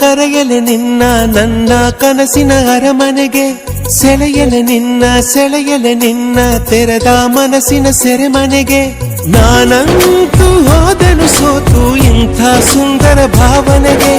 ಕರೆಯಲೆ ನಿನ್ನ ನನ್ನ ಕನಸಿನ ಅರಮನೆಗೆ. ಸೆಳೆಯಲೆ ನಿನ್ನ ಸೆಳೆಯಲೆ ನಿನ್ನ, ತೆರೆದ ಮನಸ್ಸಿನ ಸೆರೆಮನೆಗೆ. ನಾನಂತೂ ಹೋದನು ಸೋತು ಇಂಥ ಸುಂದರ ಭಾವನೆಗೆ.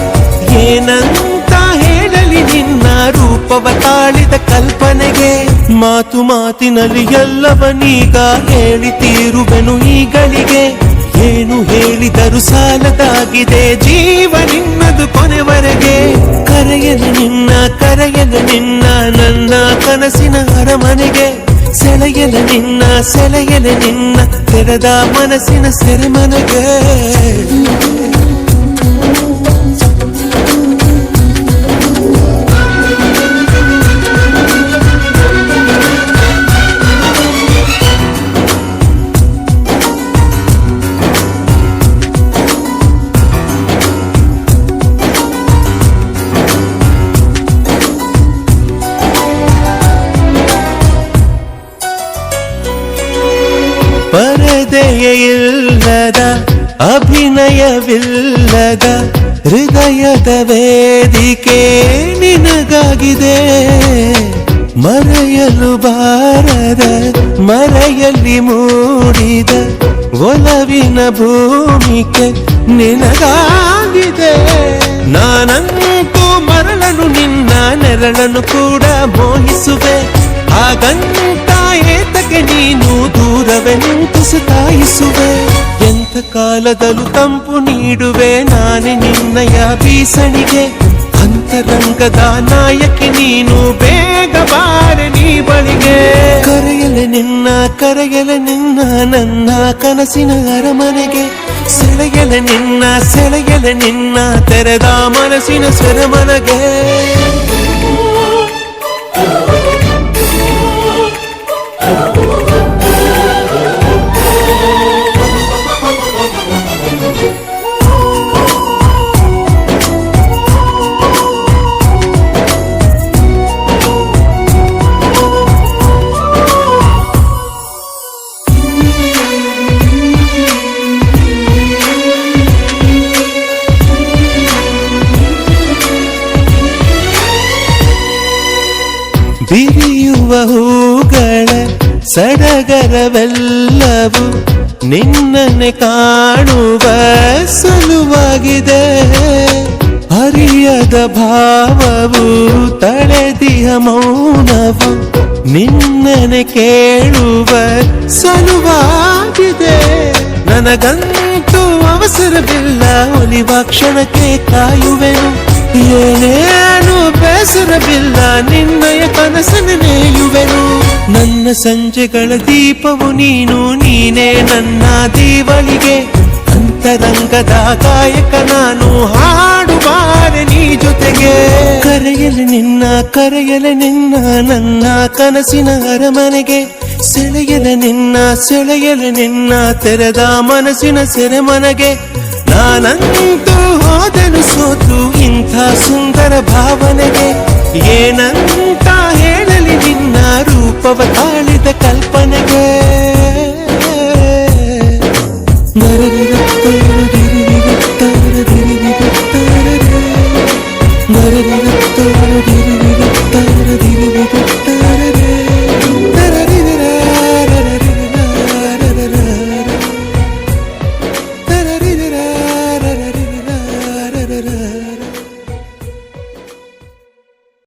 ಏನಂತ ಹೇಳಲಿ ನಿನ್ನ ರೂಪವ ತಾಳಿದ ಕಲ್ಪನೆಗೆ. ಮಾತು ಮಾತಿನಲ್ಲಿ ಎಲ್ಲವನೀಗ ಹೇಳಿ ತೀರುವೆನು ಈಗಳಿಗೆ ಏನು ಹೇಳಿದರು ಸಾಲದಾಗಿದೆ. ಜೀವ ನಿನ್ನದು ಕೊನೆವರೆಗೆ. ಕರೆಯದ ನಿನ್ನ ಕರೆಯದ ನಿನ್ನ, ನನ್ನ ಕನಸಿನ ಅರಮನೆಗೆ. ಸೆಳೆಯದ ನಿನ್ನ ಸೆಳೆಯದ ನಿನ್ನ ತೆರೆದ ಮನಸ್ಸಿನ ಸೆರೆಮನೆಗೆ. ಪರದೆಯ ಇಲ್ಲದ, ಅಭಿನಯವಿಲ್ಲದ, ಹೃದಯದ ವೇದಿಕೆ ನಿನಗಾಗಿದೆ. ಮರೆಯಲು ಬಾರದ, ಮರೆಯಲ್ಲಿ ಮೂಡಿದ ಒಲವಿನ ಭೂಮಿಕೆ ನಿನಗಾಗಿದೆ. ನಾನಂತೂ ಮರಳನು ನಿನ್ನ ನೆರಳನ್ನು ಕೂಡ ಮೋಹಿಸುವೆ. ಹಾಗಂತ ಏತಕ್ಕೆ ನೀನು ದೂರವೇ ನಿಂತು ಸತಾಯಿಸುವೆ ಎಂಥ ಕಾಲದಲ್ಲೂ ತಂಪು ನೀಡುವೆ. ನಾನೇ ನಿನ್ನಯ ಬೀಸಣಿಗೆ. ಅಂತರಂಗದ ನಾಯಕಿ ನೀನು. ಬೇಗ ಬಾರೆ ನೀ ಬಳಿಗೆ. ಕರೆಯಲೆ ನಿನ್ನ ಕರೆಯಲೆ ನಿನ್ನ, ನನ್ನ ಕನಸಿನ ಅರಮನೆಗೆ. ಸೆಳೆಯಲೆ ನಿನ್ನ ಸೆಳೆಯಲೆ ನಿನ್ನ, ತೆರೆದ ಮನಸ್ಸಿನ ಸೆರೆಮನೆಗೆ. ಬಿರಿಯುವ ಹೂಗಳ ಸಡಗರವೆಲ್ಲವೂ ನಿನ್ನನೆ ಕಾಣುವ ಸಲುವಾಗಿದೆ. ಹರಿಯದ ಭಾವವು ತಳೆದಿಯ ಮೌನವು ನಿನ್ನನೆ ಕೇಳುವ ಸಲುವಾಗಿದೆ. ನನಗಂತೂ ಅವಸರವಿಲ್ಲ, ಒಲಿವ ಕ್ಷಣಕ್ಕೆ ಕಾಯುವೆನು. ಏನೇನು ಬೇಸರವಿಲ್ಲ, ನಿನ್ನಯ ಕನಸನ್ನು ನೇಯುವೆನು. ನನ್ನ ಸಂಜೆಗಳ ದೀಪವು ನೀನು, ನೀನೇ ನನ್ನ ದೀವಳಿಗೆ. ಅಂತರಂಗದ ಗಾಯಕ ನಾನು, ಹಾಡುವಾರೆ ನೀ ಜೊತೆಗೆ. ಕರೆಯಲು ನಿನ್ನ ಕರೆಯಲು ನಿನ್ನ, ನನ್ನ ಕನಸಿನ ಅರಮನೆಗೆ. ಸೆಳೆಯಲು ನಿನ್ನ ಸೆಳೆಯಲು ನಿನ್ನ, ತೆರೆದ ಮನಸ್ಸಿನ ಸೆರೆಮನೆಗೆ. ನಾನಂತೂ ಹೋದನು ಸೋತು ಇಂಥ ಸುಂದರ ಭಾವನೆಗೆ ಏನಂತ ಹೇಳಲಿ ನಿನ್ನ ರೂಪವ ತಾಳಿದ ಕಲ್ಪನೆಗೆ? ನರಗಿರತ್ತ